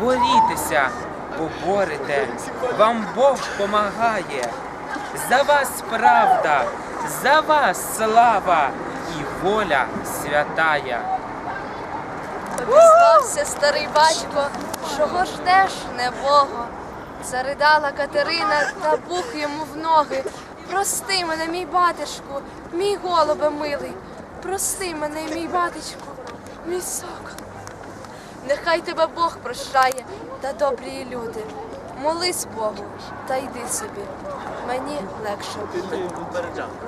борітеся, поборете, вам Бог помагає. За вас правда, за вас слава і воля святая. Обізвався старий батько, чого ждеш, небого. Заридала Катерина та бух йому в ноги. Прости мене, мій батечку, мій голубе милий. Прости мене, мій батечку, мій сокол. Нехай тебе Бог прощає та добрі люди. Молись Богу та йди собі. Мені легше.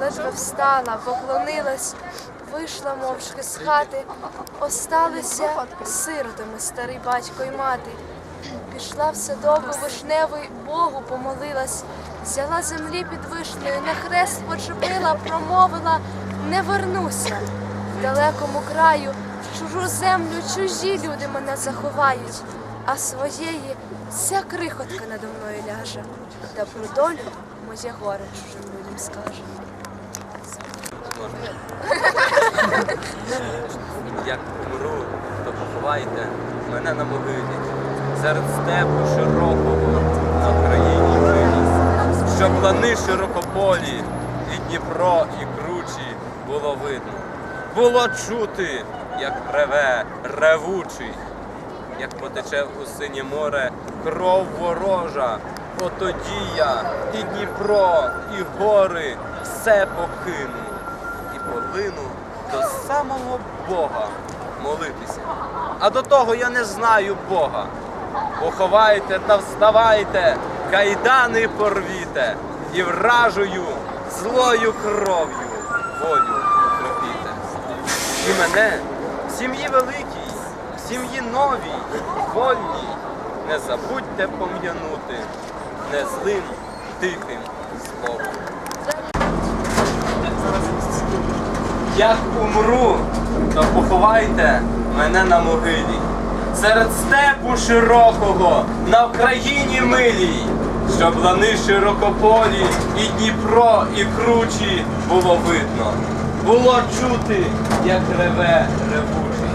Ледве встала, поклонилась, вийшла мовчки з хати, осталися сиротами старий батько й мати. Пішла в садову вишневий, Богу помолилась, взяла землі під вишнею, на хрест почепила, промовила, не вернуся. В далекому краю, чужу землю, чужі люди мене заховають, а своєї вся крихотка надо мною ляже, та про долю моє горе чужим людям скаже. Як помру, то поховайте мене на могилі, серед степу широкого на країні виліз, щоб лани широкополі, і Дніпро, і кручі було видно. Було чути, як реве ревучий, як потече у синє море кров ворожа. Отоді я і Дніпро, і гори все покину і полину до самого Бога молитися. А до того я не знаю Бога. Поховайте та вставайте, кайдани порвіте, і вражою злою кров'ю волю кропіте. І мене сім'ї великій, сім'ї новій, вольній, не забудьте пом'янути не злим, тихим словом. Як умру, то поховайте мене на могилі. Серед степу широкого, на Вкраїні милій, щоб лани широкополі, і Дніпро, і кручі було видно. Було чути, як реве ревучий,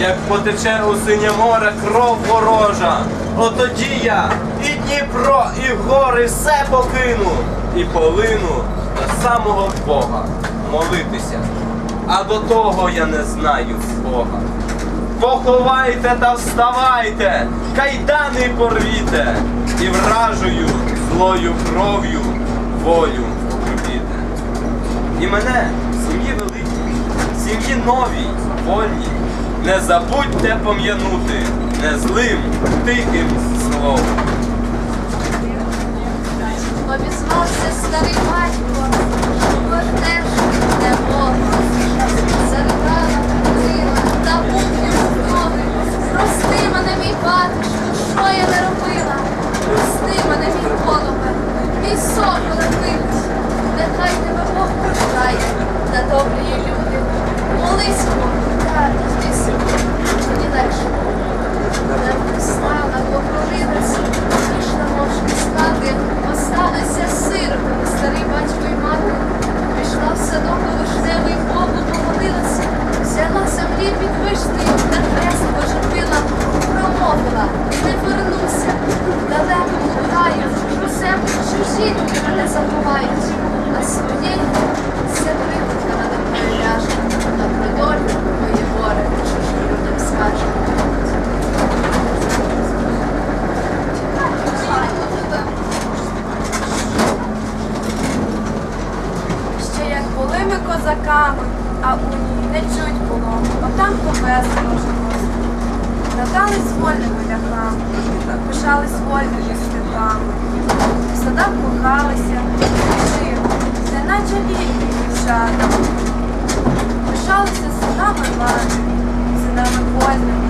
як потече у синє море кров ворожа. Отоді я і Дніпро, і гори все покину, і полину до самого Бога молитися. А до того я не знаю Бога. Поховайте та вставайте, кайдани порвіте, і вражою злою кров'ю волю кропіте. І мене в сім'ї великій, в сім'ї новій, волі. не забудьте пом'янути не злим, тихим словом. Обізвався старий батько, чого не небого. Заридала крила та був йому ноги. Прости мене, мій батюшко, що я не робила. Прости мене, мій голубе, мій соколе милий. Нехай тебе Бог прощає та добрі є люди. Молись Богу, та йди собі, мені легше буде. Не встала, поклонилась, вийшла мовчки з хати, осталися сиротами, старий батько й мати. Пішла в садок у вишневий Богу помолилася, взяла землі під вишнею, на хрест пожепила, промовила, не вернуся, далекому краю, у землю чужі люди мене заховають, а своєї вся крихотка надо мною ляже, а про долю моє горе чужим людям скаже. Ще як були ми козаками, а у ній не чуть було, отам повесело жилось. Натались вольними ляхами, пишались вольними степами. В садах кохалися, жили, неначе вільні дівчата. Пишалися синами влади, синами вольними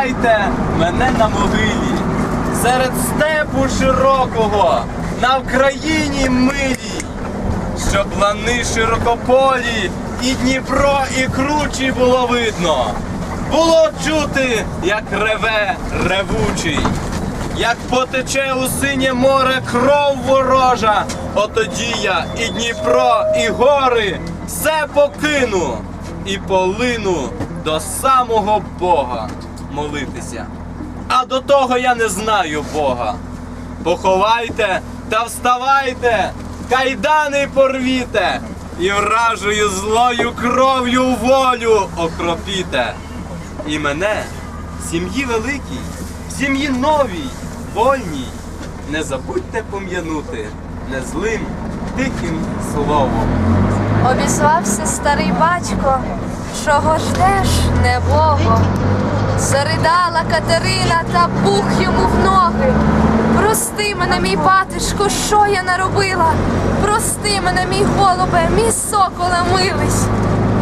Поховайте мене на могилі. Серед степу широкого, на Вкраїні милій, щоб лани широкополі, і Дніпро, і кручі було видно. Було чути, як реве ревучий, як потече у синє море кров ворожа, отоді я і Дніпро, і гори все покину і полину до самого Бога молитися. А до того я не знаю Бога. Поховайте та вставайте, кайдани порвіте, і вражою злою кров'ю волю окропіте. І мене, сім'ї великій, сім'ї новій, вольній, не забудьте пом'янути незлим тихим словом. Обізвався старий батько, чого ждеш, небого. Заридала Катерина та пух йому в ноги. Прости мене, мій батюшко, що я наробила? Прости мене, мій голубе, мій соколе мились.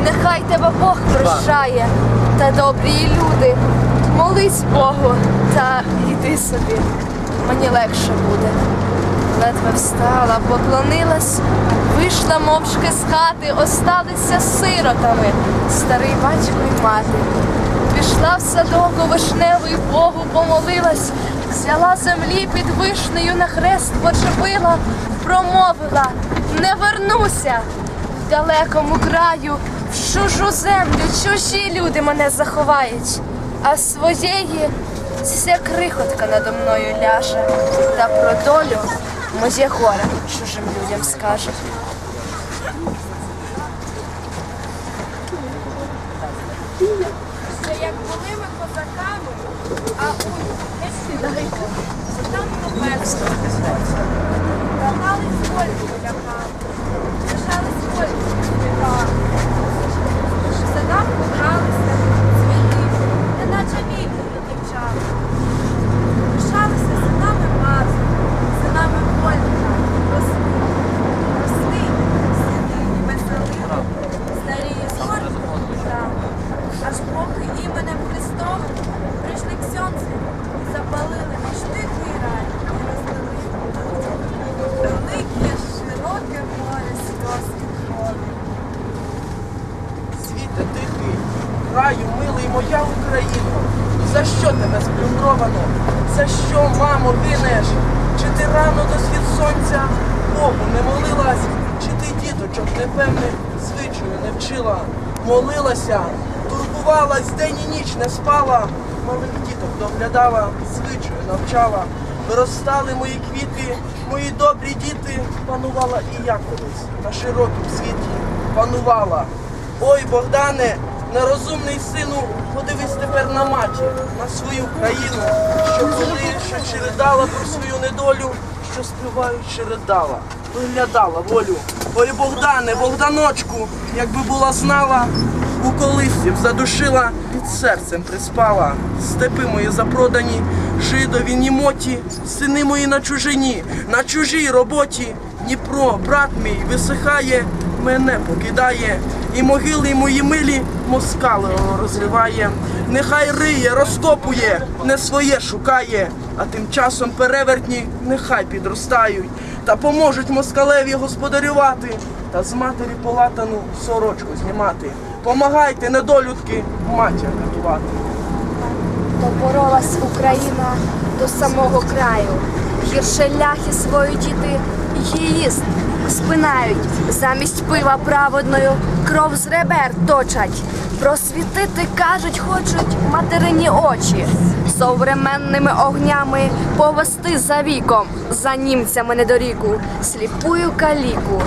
Нехай тебе Бог прощає, та добрі люди. Молись Богу та йди собі, мені легше буде. Ледве встала, поклонилась, вийшла мовчки з хати, осталися сиротами, старий батько й мати. Пішла в садок у вишневий Богу помолилась, взяла землі під вишнею на хрест почепила, промовила, не вернуся в далекому краю, в чужу землю, чужі люди мене заховають, а своєї Ця крихотка надо мною ляже, та про долю моє горе чужим людям скаже. Ми козаками, а у не сідаємо, там попесно. Катались вольні поляками, лишались з співами. В краю милий моя Україно, за що тебе сплюндровано? За що, мамо, гинеш? Чи ти рано до схід сонця Богу не молилась? Чи ти діточок непевних звичаю не вчила? молилася, турбувалась, день і ніч не спала, малих діток доглядала, звичаю навчала. Виростали мої квіти, мої добрі діти, панувала і я колись на широкім світі панувала. Ой, Богдане, нерозумний сину, подивись тепер на матір, на свою країну, що коли що чередала про свою недолю, що співаючи ридала, виглядала волю. Ой, Богдане, Богданочку, якби була знала, у колисці б задушила, під серцем приспала. Степи мої запродані, жидові німоті, сини мої на чужині, на чужій роботі. Дніпро, брат мій, висихає, мене покидає, і могили мої милі москали розриває. Нехай риє, розкопує, не своє шукає, а тим часом перевертні нехай підростають, та поможуть москалеві господарювати, та з матері полатану сорочку знімати. Помагайте, недолюдки, матір рятувати. Доборолась Україна до самого краю. Гірше ляхи свої діти її спинають. Замість пива праведною кров з ребер точать. Просвітити, кажуть, хочуть материні очі. Современними огнями повести за віком, за німцями недоріку, сліпую каліку.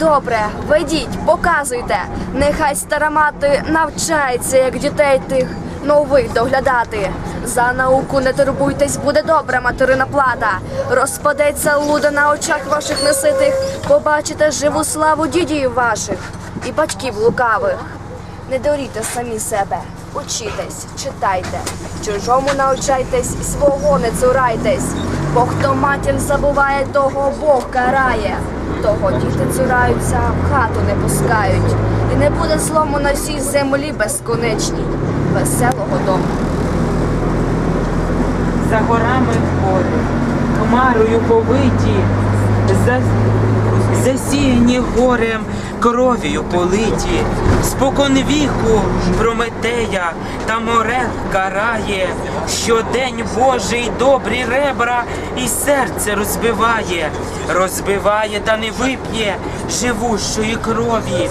Добре, ведіть, показуйте. Нехай стара мати навчається, як дітей тих нових доглядати. За науку не турбуйтесь, буде добра материна плата. Розпадеться луда на очах ваших неситих. Побачите живу славу дідів ваших і батьків лукавих. Не доріте самі себе, учітесь, читайте, чужому навчайтесь, свого не цурайтесь. Бо хто матір забуває, того Бог карає. Того діти цураються, в хату не пускають. І не буде злому на всій землі безконечній, веселого дому. за горами гори, хмарою повиті, за... засіяні горем, кров'ю политі, спокон віку Прометея та морел карає, щодень Божий добрі ребра і серце розбиває, розбиває та не вип'є живущої крові.